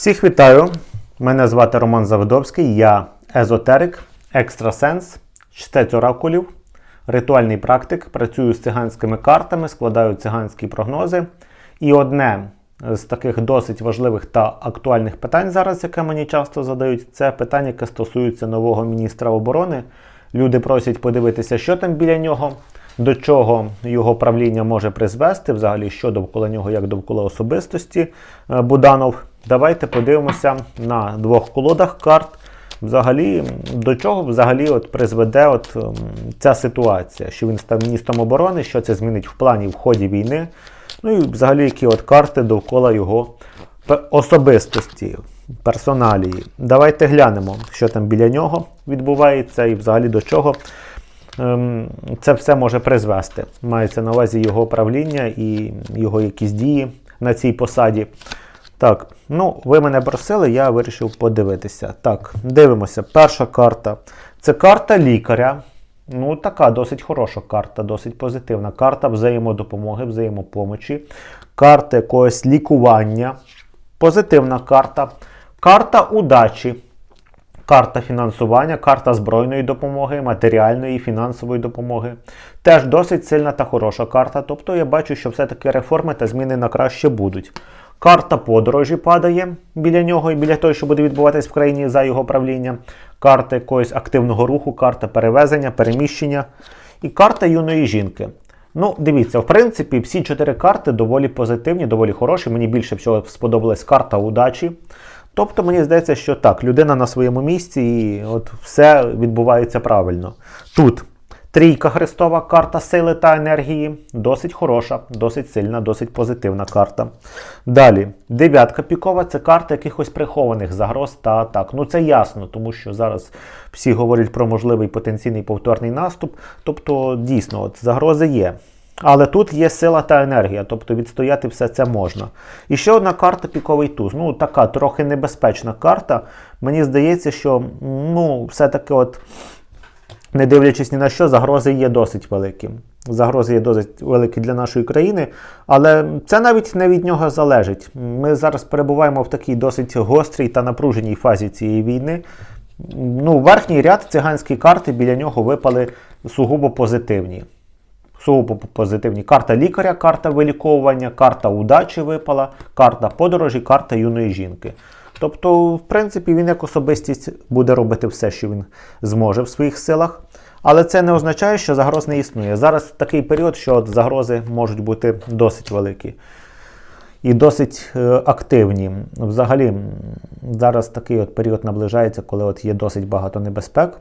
Всіх вітаю! Мене звати Роман Заводовський, я езотерик, екстрасенс, чтець оракулів, ритуальний практик, працюю з циганськими картами, складаю циганські прогнози. І одне з таких досить важливих та актуальних питань зараз, яке мені часто задають, це питання, яке стосується нового міністра оборони. Люди просять подивитися, що там біля нього, до чого його правління може призвести, взагалі, що довкола нього, як довкола особистості е, Буданов. Давайте подивимося на двох колодах карт. Взагалі, до чого взагалі от призведе от, ем, ця ситуація, що він став міністром оборони, що це змінить в плані в ході війни. Ну і взагалі, які от карти довкола його особистості, персоналії. Давайте глянемо, що там біля нього відбувається, і взагалі до чого ем, це все може призвести. Мається на увазі його правління і його якісь дії на цій посаді. Так, ну ви мене просили, я вирішив подивитися. Так, дивимося. Перша карта. Це карта лікаря. Ну, така досить хороша карта, досить позитивна. Карта взаємодопомоги, взаємопомочі, карта якогось лікування. Позитивна карта. Карта удачі. Карта фінансування, карта збройної допомоги, матеріальної, і фінансової допомоги. Теж досить сильна та хороша карта. Тобто я бачу, що все-таки реформи та зміни на краще будуть. Карта подорожі падає біля нього і біля того, що буде відбуватись в країні за його правління. Карта якогось активного руху, карта перевезення, переміщення і карта юної жінки. Ну, дивіться, в принципі, всі чотири карти доволі позитивні, доволі хороші. Мені більше всього сподобалась карта удачі. Тобто мені здається, що так, людина на своєму місці і от все відбувається правильно. Тут трійка Христова, карта сили та енергії, досить хороша, досить сильна, досить позитивна карта. Далі, дев'ятка пікова це карта якихось прихованих загроз та атак. Ну це ясно, тому що зараз всі говорять про можливий потенційний повторний наступ. Тобто, дійсно, от загрози є. Але тут є сила та енергія, тобто відстояти все це можна. І ще одна карта піковий туз. Ну, така трохи небезпечна карта. Мені здається, що ну, все-таки, от, не дивлячись ні на що, загрози є досить великі. Загрози є досить великі для нашої країни, але це навіть не від нього залежить. Ми зараз перебуваємо в такій досить гострій та напруженій фазі цієї війни. Ну, верхній ряд циганські карти біля нього випали сугубо позитивні. Сугубо позитивні. Карта лікаря, карта виліковування, карта удачі випала, карта подорожі, карта юної жінки. Тобто, в принципі, він як особистість буде робити все, що він зможе в своїх силах. Але це не означає, що загроз не існує. Зараз такий період, що от загрози можуть бути досить великі і досить е, активні. Взагалі, зараз такий от період наближається, коли от є досить багато небезпек.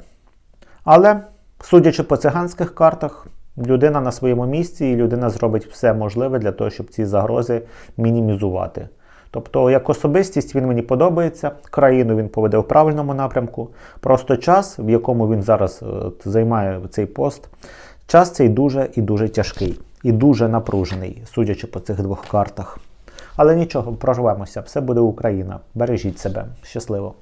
Але, судячи по циганських картах, людина на своєму місці і людина зробить все можливе для того, щоб ці загрози мінімізувати. Тобто, як особистість він мені подобається, країну він поведе в правильному напрямку. Просто час, в якому він зараз е, займає цей пост, час цей дуже і дуже тяжкий, і дуже напружений, судячи по цих двох картах. Але нічого, проживемося, все буде Україна. Бережіть себе. Щасливо!